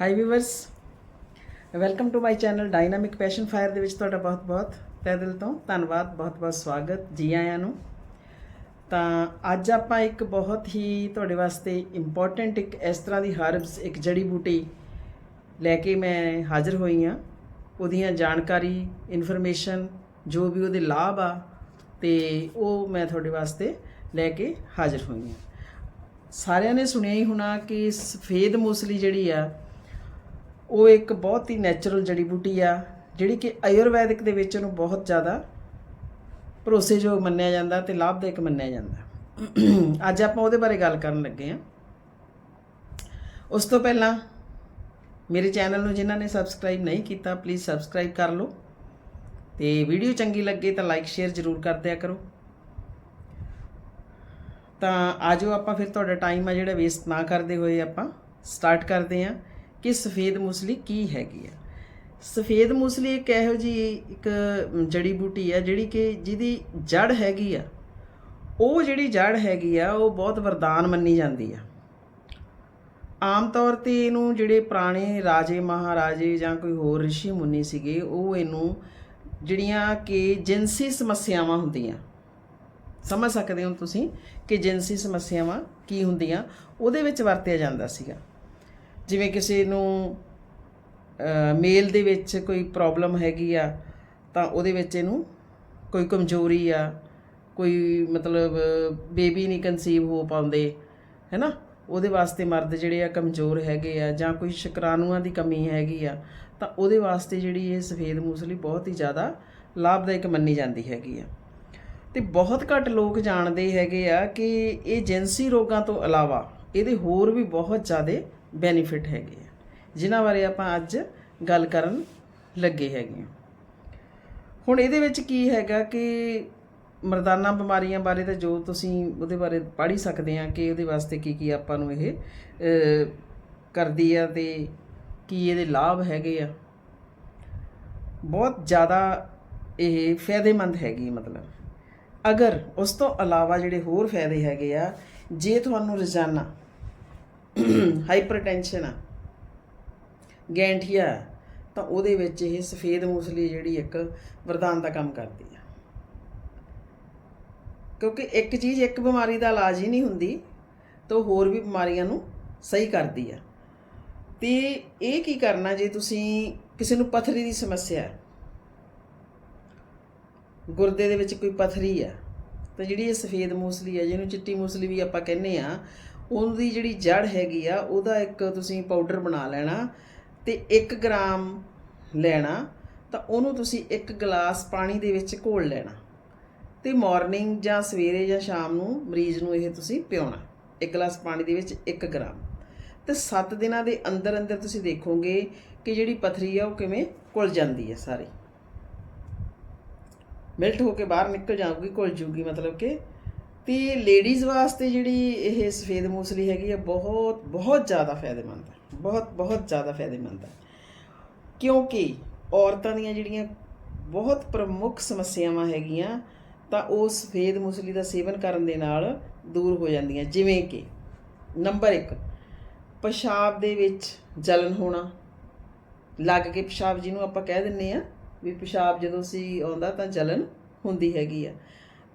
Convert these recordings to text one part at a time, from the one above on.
Hi viewers welcome to my channel dynamic passion fire ਦੇ ਵਿੱਚ ਤੁਹਾਡਾ ਬਹੁਤ-ਬਹੁਤ ਤਹਿ ਦਿਲ ਤੋਂ ਧੰਨਵਾਦ ਬਹੁਤ-ਬਹੁਤ ਸਵਾਗਤ ਜੀ ਆਇਆਂ ਨੂੰ। ਤਾਂ ਅੱਜ ਆਪਾਂ ਇੱਕ ਬਹੁਤ ਹੀ ਤੁਹਾਡੇ ਵਾਸਤੇ ਇੰਪੋਰਟੈਂਟ ਇੱਕ ਇਸ ਤਰ੍ਹਾਂ ਦੀ ਹਰਬਸ, ਇੱਕ ਜੜੀ ਬੂਟੀ ਲੈ ਕੇ ਮੈਂ ਹਾਜ਼ਰ ਹੋਈ ਹਾਂ। ਉਹਦੀਆਂ ਜਾਣਕਾਰੀ ਇਨਫੋਰਮੇਸ਼ਨ ਜੋ ਵੀ ਉਹਦੇ ਲਾਭ ਆ, ਤੇ ਉਹ ਮੈਂ ਤੁਹਾਡੇ ਵਾਸਤੇ ਲੈ ਕੇ ਹਾਜ਼ਰ ਹੋਈ ਹਾਂ। ਸਾਰਿਆਂ ਨੇ ਸੁਣਿਆ ਹੀ ਹੋਣਾ ਕਿ ਸਫੇਦ ਮੂਸਲੀ ਜਿਹੜੀ ਆ ਉਹ ਇੱਕ ਬਹੁਤ ਹੀ ਨੈਚੁਰਲ ਜੜੀ ਬੂਟੀ ਆ, ਜਿਹੜੀ ਕਿ ਆਯੁਰਵੈਦਿਕ ਦੇ ਵਿੱਚ ਉਹਨੂੰ ਬਹੁਤ ਜ਼ਿਆਦਾ ਭਰੋਸੇਯੋਗ ਮੰਨਿਆ ਜਾਂਦਾ ਤੇ ਲਾਭਦਾਇਕ ਮੰਨਿਆ ਜਾਂਦਾ। ਅੱਜ ਆਪਾਂ ਉਹਦੇ ਬਾਰੇ ਗੱਲ ਕਰਨ ਲੱਗੇ ਹਾਂ। ਉਸ ਤੋਂ ਪਹਿਲਾਂ ਮੇਰੇ ਚੈਨਲ ਨੂੰ ਜਿਨ੍ਹਾਂ ਨੇ ਸਬਸਕ੍ਰਾਈਬ ਨਹੀਂ ਕੀਤਾ ਪਲੀਜ਼ ਸਬਸਕ੍ਰਾਈਬ ਕਰ ਲਓ। ਤੇ ਵੀਡੀਓ ਚੰਗੀ ਲੱਗੇ ਤਾਂ ਲਾਈਕ ਸ਼ੇਅਰ ਜ਼ਰੂਰ ਕਰ ਦਿਆ ਕਰੋ। ਤਾਂ ਆਜੋ ਆਪਾਂ ਫਿਰ ਤੁਹਾਡਾ ਟਾਈਮ ਆ ਜਿਹੜਾ ਵੇਸਟ ਨਾ ਕਰਦੇ ਹੋਏ ਆਪਾਂ ਸਟਾਰਟ ਕਰਦੇ ਹਾਂ। ਕਿ ਸਫੇਦ ਮੂਸਲੀ ਕੀ ਹੈਗੀ ਆ। ਸਫੇਦ ਮੂਸਲੀ ਇੱਕ ਇਹੋ ਜੀ ਇੱਕ ਜੜੀ ਬੂਟੀ ਆ ਜਿਹੜੀ ਕਿ ਜਿਹਦੀ ਜੜ ਹੈਗੀ ਆ। ਉਹ ਜਿਹੜੀ ਜੜ ਹੈਗੀ ਆ, ਉਹ ਬਹੁਤ ਵਰਦਾਨ ਮੰਨੀ ਜਾਂਦੀ ਆ। ਆਮ ਤੌਰ ਤੇ ਇਹਨੂੰ ਜਿਹੜੇ ਪੁਰਾਣੇ ਰਾਜੇ, ਮਹਾਰਾਜੇ ਜਾਂ ਕੋਈ ਹੋਰ ਰਿਸ਼ੀ ਮੁਨੀ ਸੀਗੇ, ਉਹ ਇਹਨੂੰ ਜਿਹੜੀਆਂ ਕਿ ਜਿਨਸੀ ਸਮੱਸਿਆਵਾਂ ਹੁੰਦੀਆਂ। ਸਮਝ ਸਕਦੇ ਹੋ ਤੁਸੀਂ ਕਿ ਜਿਨਸੀ ਸਮੱਸਿਆਵਾਂ ਕੀ ਹੁੰਦੀਆਂ? ਉਹਦੇ ਵਿੱਚ ਵਰਤਿਆ ਜਾਂਦਾ ਸੀਗਾ। ਜਿਵੇਂ ਕਿਸੇ ਨੂੰ ਮੇਲ ਦੇ ਵਿੱਚ ਕੋਈ ਪ੍ਰੋਬਲਮ ਹੈਗੀ ਆ, ਤਾਂ ਉਹਦੇ ਵਿੱਚ ਇਹਨੂੰ ਕੋਈ ਕਮਜ਼ੋਰੀ ਆ, ਕੋਈ ਮਤਲਬ ਬੇਬੀ ਨਹੀਂ ਕਨਸੀਵ ਹੋ ਪਾਉਂਦੇ, ਹੈਨਾ? ਉਹਦੇ ਵਾਸਤੇ ਮਰਦ ਜਿਹੜੇ ਆ ਕਮਜ਼ੋਰ ਹੈਗੇ ਆ ਜਾਂ ਕੋਈ ਸ਼ੁਕਰਾਣੂਆਂ ਦੀ ਕਮੀ ਹੈਗੀ ਆ, ਤਾਂ ਉਹਦੇ ਵਾਸਤੇ ਜਿਹੜੀ ਇਹ ਸਫੇਦ ਮੂਸਲੀ ਬਹੁਤ ਹੀ ਜ਼ਿਆਦਾ ਲਾਭਦਾਇਕ ਮੰਨੀ ਜਾਂਦੀ ਹੈਗੀ ਆ। ਤੇ ਬਹੁਤ ਘੱਟ ਲੋਕ ਜਾਣਦੇ ਹੈਗੇ ਆ ਕਿ ਇਹ ਜਿਨਸੀ ਰੋਗਾਂ ਤੋਂ ਇਲਾਵਾ ਇਹਦੇ ਹੋਰ ਵੀ ਬਹੁਤ ਜ਼ਿਆਦਾ ਬੈਨੀਫਿਟ ਹੈਗੇ ਆ। ਜਿਨ੍ਹਾਂ ਬਾਰੇ ਆਪਾਂ ਅੱਜ ਗੱਲ ਕਰਨ ਲੱਗੇ ਹੈਗੇ ਆ। ਹੁਣ ਇਹਦੇ ਵਿੱਚ ਕੀ ਹੈਗਾ ਕਿ ਮਰਦਾਨਾ ਬਿਮਾਰੀਆਂ ਬਾਰੇ ਤਾਂ ਜੋ ਤੁਸੀਂ ਉਹਦੇ ਬਾਰੇ ਪੜ੍ਹ ਹੀ ਸਕਦੇ ਆ ਕਿ ਉਹਦੇ ਵਾਸਤੇ ਕੀ ਕੀ ਆਪਾਂ ਨੂੰ ਇਹ ਕਰਦੀ ਆ ਤੇ ਕੀ ਇਹਦੇ ਲਾਭ ਹੈਗੇ ਆ। ਬਹੁਤ ਜ਼ਿਆਦਾ ਇਹ ਫਾਇਦੇਮੰਦ ਹੈਗੀ ਮਤਲਬ। ਅਗਰ ਉਸ ਤੋਂ ਇਲਾਵਾ ਜਿਹੜੇ ਹੋਰ ਫਾਇਦੇ ਹੈਗੇ ਆ, ਜੇ ਤੁਹਾਨੂੰ ਰੋਜ਼ਾਨਾ ਹਾਈਪਰਟੈਂਸ਼ਨ ਆ ਗੈਂਠੀਆ ਤਾਂ ਉਹਦੇ ਵਿੱਚ ਇਹ ਸਫੇਦ ਮੂਸਲੀ ਜਿਹੜੀ ਇੱਕ ਵਰਦਾਨ ਦਾ ਕੰਮ ਕਰਦੀ ਆ। ਕਿਉਂਕਿ ਇੱਕ ਚੀਜ਼ ਇੱਕ ਬਿਮਾਰੀ ਦਾ ਇਲਾਜ ਹੀ ਨਹੀਂ ਹੁੰਦੀ, ਤਾਂ ਉਹ ਹੋਰ ਵੀ ਬਿਮਾਰੀਆਂ ਨੂੰ ਸਹੀ ਕਰਦੀ ਆ। ਤੇ ਇਹ ਕੀ ਕਰਨਾ ਜੇ ਤੁਸੀਂ ਕਿਸੇ ਨੂੰ ਪਥਰੀ ਦੀ ਸਮੱਸਿਆ ਹੈ ਗੁਰਦੇ ਦੇ ਵਿੱਚ ਕੋਈ ਪਥਰੀ ਆ, ਤਾਂ ਜਿਹੜੀ ਇਹ ਸਫੇਦ ਮੂਸਲੀ ਆ, ਜਿਹਨੂੰ ਚਿੱਟੀ ਮੂਸਲੀ ਵੀ ਆਪਾਂ ਕਹਿੰਦੇ ਆ ਉਹਦੀ ਜਿਹੜੀ ਜੜ ਹੈਗੀ ਆ, ਉਹਦਾ ਇੱਕ ਤੁਸੀਂ ਪਾਊਡਰ ਬਣਾ ਲੈਣਾ ਤੇ 1 ਗ੍ਰਾਮ ਲੈਣਾ, ਤਾਂ ਉਹਨੂੰ ਤੁਸੀਂ 1 ਗਲਾਸ ਪਾਣੀ ਦੇ ਵਿੱਚ ਘੋਲ ਲੈਣਾ ਤੇ ਮਾਰਨਿੰਗ ਜਾਂ ਸਵੇਰੇ ਜਾਂ ਸ਼ਾਮ ਨੂੰ ਮਰੀਜ਼ ਨੂੰ ਇਹ ਤੁਸੀਂ ਪਿਉਣਾ 1 ਗਲਾਸ ਪਾਣੀ ਦੇ ਵਿੱਚ 1 ਗ੍ਰਾਮ। ਤੇ 7 ਦਿਨਾਂ ਦੇ ਅੰਦਰ ਅੰਦਰ ਤੁਸੀਂ ਦੇਖੋਗੇ ਕਿ ਜਿਹੜੀ ਪਥਰੀ ਆ, ਉਹ ਕਿਵੇਂ ਘੁਲ ਜਾਂਦੀ ਹੈ ਸਾਰੀ। ਮਿਲਟ ਹੋ ਕੇ ਬਾਹਰ ਨਿਕਲ ਜਾਊਗੀ, ਘੁਲ ਜੂਗੀ ਮਤਲਬ ਕਿ ਤੇ ਲੇਡੀਜ਼ ਵਾਸਤੇ ਜਿਹੜੀ ਇਹ ਸਫੇਦ ਮੂਸਲੀ ਹੈਗੀ ਆ, ਬਹੁਤ ਬਹੁਤ ਜ਼ਿਆਦਾ ਫਾਇਦੇਮੰਦ ਹੈ ਬਹੁਤ ਬਹੁਤ ਜ਼ਿਆਦਾ ਫਾਇਦੇਮੰਦ ਹੈ ਕਿਉਂਕਿ ਔਰਤਾਂ ਦੀਆਂ ਜਿਹੜੀਆਂ ਬਹੁਤ ਪ੍ਰਮੁੱਖ ਸਮੱਸਿਆਵਾਂ ਹੈਗੀਆਂ, ਤਾਂ ਉਹ ਸਫੇਦ ਮੂਸਲੀ ਦਾ ਸੇਵਨ ਕਰਨ ਦੇ ਨਾਲ ਦੂਰ ਹੋ ਜਾਂਦੀਆਂ। ਜਿਵੇਂ ਕਿ ਨੰਬਰ 1 ਪਿਸ਼ਾਬ ਦੇ ਵਿੱਚ ਜਲਨ ਹੋਣਾ। ਲੱਗ ਕੇ ਪਿਸ਼ਾਬ ਜਿਹਨੂੰ ਆਪਾਂ ਕਹਿ ਦਿੰਨੇ ਆ, ਵੀ ਪਿਸ਼ਾਬ ਜਦੋਂ ਸੀ ਆਉਂਦਾ ਤਾਂ ਜਲਨ ਹੁੰਦੀ ਹੈਗੀ ਆ।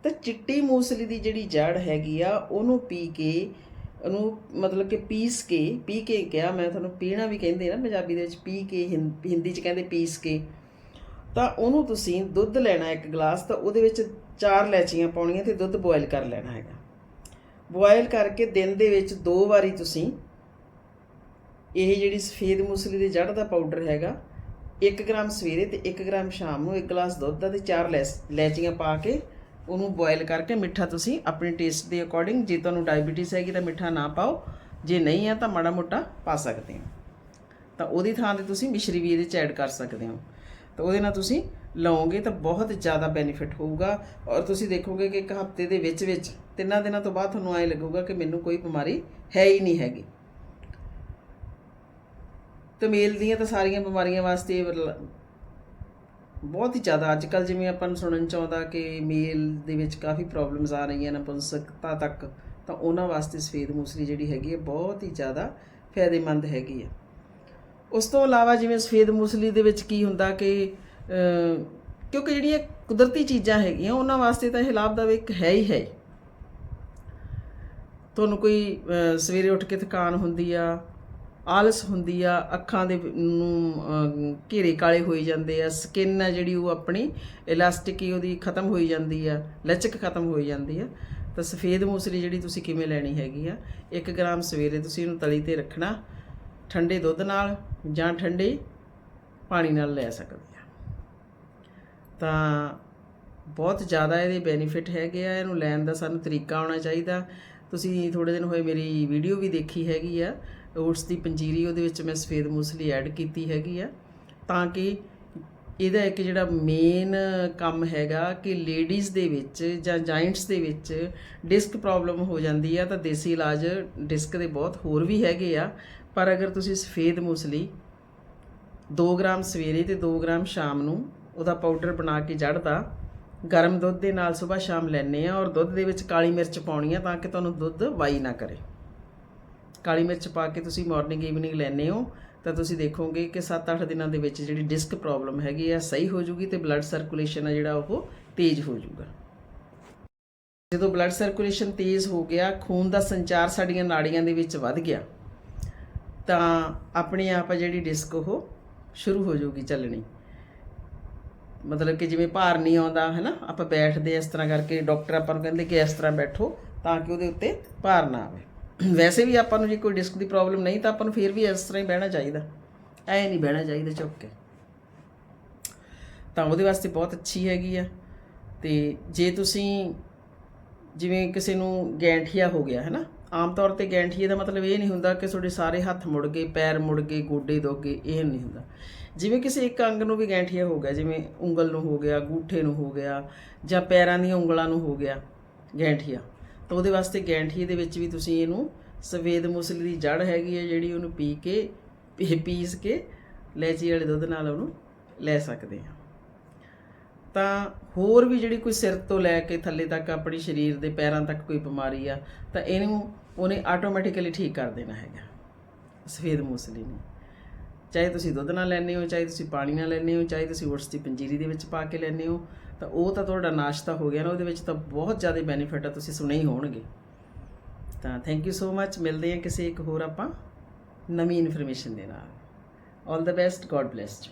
ਤਾਂ ਚਿੱਟੀ ਮੂਸਲੀ ਦੀ ਜਿਹੜੀ ਜੜ ਹੈਗੀ ਆ, ਉਹਨੂੰ ਪੀ ਕੇ, ਉਹਨੂੰ ਮਤਲਬ ਕਿ ਪੀਸ ਕੇ, ਪੀ ਕੇ ਕਿਹਾ ਮੈਂ ਤੁਹਾਨੂੰ, ਪੀਣਾ ਵੀ ਕਹਿੰਦੇ ਨਾ ਪੰਜਾਬੀ ਦੇ ਵਿੱਚ, ਪੀ ਕੇ ਹਿੰ- ਹਿੰਦੀ 'ਚ ਕਹਿੰਦੇ ਪੀਸ ਕੇ। ਤਾਂ ਉਹਨੂੰ ਤੁਸੀਂ ਦੁੱਧ ਲੈਣਾ ਇੱਕ ਗਲਾਸ, ਤਾਂ ਉਹਦੇ ਵਿੱਚ ਚਾਰ ਲੈਚੀਆਂ ਪਾਉਣੀਆਂ ਤੇ ਦੁੱਧ ਬੋਇਲ ਕਰ ਲੈਣਾ ਹੈਗਾ। ਬੋਇਲ ਕਰਕੇ ਦਿਨ ਦੇ ਵਿੱਚ ਦੋ ਵਾਰੀ ਤੁਸੀਂ ਇਹ ਜਿਹੜੀ ਸਫੇਦ ਮੂਸਲੀ ਦੀ ਜੜ ਦਾ ਪਾਊਡਰ ਹੈਗਾ 1 ਗ੍ਰਾਮ ਸਵੇਰੇ ਤੇ 1 ਗ੍ਰਾਮ ਸ਼ਾਮ ਨੂੰ 1 ਗਲਾਸ ਦੁੱਧ ਦਾ ਤੇ ਚਾਰ ਲੈਸ- ਲੈਚੀਆਂ ਪਾ ਕੇ ਉਹਨੂੰ ਬੋਇਲ ਕਰਕੇ ਮਿੱਠਾ ਤੁਸੀਂ ਆਪਣੇ ਟੇਸਟ ਦੇ ਅਕੋਰਡਿੰਗ ਜੇ ਤੁਹਾਨੂੰ ਡਾਇਬੀਟਿਸ ਹੈਗੀ ਤਾਂ ਮਿੱਠਾ ਨਾ ਪਾਓ, ਜੇ ਨਹੀਂ ਆ ਤਾਂ ਮਾੜਾ ਮੋਟਾ ਪਾ ਸਕਦੇ ਹੋ। ਤਾਂ ਉਹਦੀ ਥਾਂ ਤੇ ਤੁਸੀਂ ਮਿਸ਼ਰੀ ਵੀ ਇਹਦੇ ਚ ਐਡ ਕਰ ਸਕਦੇ ਹੋ। ਤਾਂ ਉਹਦੇ ਨਾਲ ਤੁਸੀਂ ਲਓਗੇ ਤਾਂ ਬਹੁਤ ਜ਼ਿਆਦਾ ਬੈਨੀਫਿਟ ਹੋਊਗਾ ਔਰ ਤੁਸੀਂ ਦੇਖੋਗੇ ਕਿ ਇੱਕ ਹਫ਼ਤੇ ਦੇ ਵਿੱਚ ਵਿੱਚ ਤਿੰਨਾਂ ਦਿਨਾਂ ਤੋਂ ਬਾਅਦ ਤੁਹਾਨੂੰ ਐ ਲੱਗੂਗਾ ਕਿ ਮੈਨੂੰ ਕੋਈ ਬਿਮਾਰੀ ਹੈ ਹੀ ਨਹੀਂ ਹੈਗੀ। ਤੇ ਮੇਲ ਦੀਆਂ ਤਾਂ ਸਾਰੀਆਂ ਬਿਮਾਰੀਆਂ ਵਾਸਤੇ ਬਹੁਤ ਹੀ ਜ਼ਿਆਦਾ। ਅੱਜ ਕੱਲ ਜਿਵੇਂ ਆਪਾਂ ਨੂੰ ਸੁਣਨ ਚ ਆਉਂਦਾ ਕਿ ਮੇਲ ਦੇ ਵਿੱਚ ਕਾਫੀ ਪ੍ਰੋਬਲਮਸ ਆ ਰਹੀਆਂ ਨੇ ਨਪੁੰਸਕਤਾ ਤੱਕ, ਤਾਂ ਉਹਨਾਂ ਵਾਸਤੇ ਸਫੇਦ ਮੂਸਲੀ ਜਿਹੜੀ ਹੈਗੀ ਹੈ ਬਹੁਤ ਹੀ ਜ਼ਿਆਦਾ ਫਾਇਦੇਮੰਦ ਹੈਗੀ ਹੈ ਉਸ ਤੋਂ ਇਲਾਵਾ ਜਿਵੇਂ ਸਫੇਦ ਮੂਸਲੀ ਦੇ ਵਿੱਚ ਕੀ ਹੁੰਦਾ ਕਿ ਕਿਉਂਕਿ ਜਿਹੜੀਆਂ ਕੁਦਰਤੀ ਚੀਜ਼ਾਂ ਹੈਗੀਆਂ, ਉਹਨਾਂ ਵਾਸਤੇ ਤਾਂ ਇਹ ਲਾਭਦਾਇਕ ਹੈ ਹੀ ਹੈ। ਤੁਹਾਨੂੰ ਕੋਈ ਸਵੇਰੇ ਉੱਠ ਕੇ ਥਕਾਨ ਹੁੰਦੀ ਆ ਆਲਸ ਹੁੰਦੀ ਆ, ਅੱਖਾਂ ਦੇ ਨੂੰ ਘੇਰੇ ਕਾਲੇ ਹੋਈ ਜਾਂਦੇ ਆ ਸਕਿਨ ਆ ਜਿਹੜੀ ਉਹ ਆਪਣੀ ਇਲਾਸਟਿਕ ਹੀ ਉਹਦੀ ਖਤਮ ਹੋਈ ਜਾਂਦੀ ਆ, ਲਚਕ ਖਤਮ ਹੋਈ ਜਾਂਦੀ ਆ। ਤਾਂ ਸਫੇਦ ਮੂਸਲੀ ਜਿਹੜੀ ਤੁਸੀਂ ਕਿਵੇਂ ਲੈਣੀ ਹੈਗੀ ਆ 1 ਗ੍ਰਾਮ ਸਵੇਰੇ ਤੁਸੀਂ ਇਹਨੂੰ ਤਲੀ ਤੇ ਰੱਖਣਾ, ਠੰਡੇ ਦੁੱਧ ਨਾਲ ਜਾਂ ਠੰਡੇ ਪਾਣੀ ਨਾਲ ਲੈ ਸਕਦੇ ਆ। ਤਾਂ ਬਹੁਤ ਜ਼ਿਆਦਾ ਇਹਦੇ ਬੈਨੀਫਿਟ ਹੈਗੇ ਆ, ਇਹਨੂੰ ਲੈਣ ਦਾ ਸਾਨੂੰ ਤਰੀਕਾ ਆਉਣਾ ਚਾਹੀਦਾ। ਤੁਸੀਂ ਥੋੜੇ ਦਿਨ ਹੋਏ ਮੇਰੀ ਵੀਡੀਓ ਵੀ ਦੇਖੀ ਹੈਗੀ ਆ ਓਟਸ ਦੀ ਪੰਜੀਰੀ ਉਹਦੇ ਵਿੱਚ ਮੈਂ ਸਫੇਦ ਮੂਸਲੀ ਐਡ ਕੀਤੀ ਹੈਗੀ ਆ, ਤਾਂ ਕਿ ਇਹਦਾ ਇੱਕ ਜਿਹੜਾ ਮੇਨ ਕੰਮ ਹੈਗਾ ਕਿ ਲੇਡੀਜ਼ ਦੇ ਵਿੱਚ ਜਾਂ ਜਾਇੰਟਸ ਦੇ ਵਿੱਚ ਡਿਸਕ ਪ੍ਰੋਬਲਮ ਹੋ ਜਾਂਦੀ ਆ, ਤਾਂ ਦੇਸੀ ਇਲਾਜ ਡਿਸਕ ਦੇ ਬਹੁਤ ਹੋਰ ਵੀ ਹੈਗੇ ਆ। ਪਰ ਅਗਰ ਤੁਸੀਂ ਸਫੇਦ ਮੂਸਲੀ 2 ਗ੍ਰਾਮ ਸਵੇਰੇ ਤੇ 2 ਗ੍ਰਾਮ ਸ਼ਾਮ ਨੂੰ ਉਹਦਾ ਪਾਊਡਰ ਬਣਾ ਕੇ ਜੜ ਦਾ ਗਰਮ ਦੁੱਧ ਦੇ ਨਾਲ ਸਵੇਰ ਸ਼ਾਮ ਲੈਣੇ ਆ ਔਰ ਦੁੱਧ ਦੇ ਵਿੱਚ ਕਾਲੀ ਮਿਰਚ ਪਾਉਣੀ ਆ ਤਾਂ ਕਿ ਤੁਹਾਨੂੰ ਦੁੱਧ ਵਾਈ ਨਾ ਕਰੇ। ਕਾਲੀ ਮਿਰਚ ਪਾ ਕੇ ਤੁਸੀਂ ਮਾਰਨਿੰਗ ਈਵਨਿੰਗ ਲੈਣੇ ਹੋ, ਤਾਂ ਤੁਸੀਂ ਦੇਖੋਗੇ ਕਿ 7-8 ਦਿਨਾਂ ਦੇ ਵਿੱਚ ਜਿਹੜੀ ਡਿਸਕ ਪ੍ਰੋਬਲਮ ਹੈਗੀ ਆ, ਸਹੀ ਹੋ ਜੂਗੀ ਤੇ ਬਲੱਡ ਸਰਕੂਲੇਸ਼ਨ ਆ ਜਿਹੜਾ ਉਹ ਤੇਜ਼ ਹੋ ਜਾਊਗਾ ਜਦੋਂ ਬਲੱਡ ਸਰਕੂਲੇਸ਼ਨ ਤੇਜ਼ ਹੋ ਗਿਆ, ਖੂਨ ਦਾ ਸੰਚਾਰ ਸਾਡੀਆਂ ਨਾੜੀਆਂ ਦੇ ਵਿੱਚ ਵੱਧ ਗਿਆ, ਤਾਂ ਆਪਣੇ ਆਪ ਆ ਜਿਹੜੀ ਡਿਸਕ ਉਹ ਸ਼ੁਰੂ ਹੋ ਜੂਗੀ ਚੱਲਣੀ। ਮਤਲਬ ਕਿ ਜਿਵੇਂ ਭਾਰ ਨਹੀਂ ਆਉਂਦਾ ਹੈ ਨਾ ਆਪਾਂ ਬੈਠਦੇ ਇਸ ਤਰ੍ਹਾਂ ਕਰਕੇ, ਡਾਕਟਰ ਆਪਾਂ ਨੂੰ ਕਹਿੰਦੇ ਕਿ ਇਸ ਤਰ੍ਹਾਂ ਬੈਠੋ ਤਾਂ ਕਿ ਉਹਦੇ ਉੱਤੇ ਭਾਰ ਨਾ ਆਵੇ। ਵੈਸੇ ਵੀ ਆਪਾਂ ਨੂੰ ਜੇ ਕੋਈ ਡਿਸਕ ਦੀ ਪ੍ਰੋਬਲਮ ਨਹੀਂ, ਤਾਂ ਆਪਾਂ ਨੂੰ ਫਿਰ ਵੀ ਇਸ ਤਰ੍ਹਾਂ ਹੀ ਬਹਿਣਾ ਚਾਹੀਦਾ। ਐ ਨਹੀਂ ਬਹਿਣਾ ਚਾਹੀਦਾ ਚੁੱਕ ਕੇ। ਤਾਂ ਉਹਦੇ ਵਾਸਤੇ ਬਹੁਤ ਅੱਛੀ ਹੈਗੀ ਆ। ਤੇ ਜੇ ਤੁਸੀਂ ਜਿਵੇਂ ਕਿਸੇ ਨੂੰ ਗੈਂਠੀਆ ਹੋ ਗਿਆ ਹੈ ਨਾ ਆਮ ਤੌਰ ਤੇ ਗੈਂਠੀਏ ਦਾ ਮਤਲਬ ਇਹ ਨਹੀਂ ਹੁੰਦਾ ਕਿ ਤੁਹਾਡੇ ਸਾਰੇ ਹੱਥ ਮੁੜ ਗਏ, ਪੈਰ ਮੁੜ ਗਏ, ਗੋਡੇ ਦੋਗੇ ਇਹ ਨਹੀਂ ਹੁੰਦਾ। ਜਿਵੇਂ ਕਿਸੇ ਇੱਕ ਅੰਗ ਨੂੰ ਵੀ ਗੈਂਠੀਆ ਹੋ ਗਿਆ, ਜਿਵੇਂ ਉਂਗਲ ਨੂੰ ਹੋ ਗਿਆ, ਗੂਠੇ ਨੂੰ ਹੋ ਗਿਆ, ਜਾਂ ਪੈਰਾਂ ਦੀਆਂ ਉਂਗਲਾਂ ਨੂੰ ਹੋ ਗਿਆ ਗੈਂਠੀਆ ਤਾਂ ਉਹਦੇ ਵਾਸਤੇ ਗੈਂਠੀਏ ਦੇ ਵਿੱਚ ਵੀ ਤੁਸੀਂ ਇਹਨੂੰ ਸਫੇਦ ਮੂਸਲੀ ਦੀ ਜੜ ਹੈਗੀ ਹੈ ਜਿਹੜੀ ਉਹਨੂੰ ਪੀ ਕੇ ਪੀ- ਪੀਸ ਕੇ ਲੈਚੀ ਵਾਲੇ ਦੁੱਧ ਨਾਲ ਉਹਨੂੰ ਲੈ ਸਕਦੇ ਆ ਤਾਂ ਹੋਰ ਵੀ ਜਿਹੜੀ ਕੋਈ ਸਿਰ ਤੋਂ ਲੈ ਕੇ ਥੱਲੇ ਤੱਕ ਆਪਣੀ ਸਰੀਰ ਦੇ ਪੈਰਾਂ ਤੱਕ ਕੋਈ ਬਿਮਾਰੀ ਆ, ਤਾਂ ਇਹਨੂੰ ਉਹਨੇ ਆਟੋਮੈਟਿਕਲੀ ਠੀਕ ਕਰ ਦੇਣਾ ਹੈਗਾ ਸਫੇਦ ਮੂਸਲੀ ਨੇ। ਚਾਹੇ ਤੁਸੀਂ ਦੁੱਧ ਨਾਲ ਲੈਣੇ ਹੋ, ਚਾਹੇ ਤੁਸੀਂ ਪਾਣੀ ਨਾਲ ਲੈਣੇ ਹੋ, ਚਾਹੇ ਤੁਸੀਂ ਓਟਸ ਦੀ ਪੰਜੀਰੀ ਦੇ ਵਿੱਚ ਪਾ ਕੇ ਲੈਣੇ ਹੋ ਤਾਂ ਉਹ ਤਾਂ ਤੁਹਾਡਾ ਨਾਸ਼ਤਾ ਹੋ ਗਿਆ ਨਾ, ਉਹਦੇ ਵਿੱਚ ਤਾਂ ਬਹੁਤ ਜ਼ਿਆਦਾ ਬੈਨੀਫਿਟ ਆ, ਤੁਸੀਂ ਸੁਣੇ ਹੀ ਹੋਣਗੇ। ਤਾਂ ਥੈਂਕ ਯੂ ਸੋ ਮੱਚ ਮਿਲਦੇ ਹਾਂ ਕਿਸੇ ਇੱਕ ਹੋਰ ਆਪਾਂ ਨਵੀਂ ਇਨਫੋਰਮੇਸ਼ਨ ਦੇ ਨਾਲ। All the best God blessed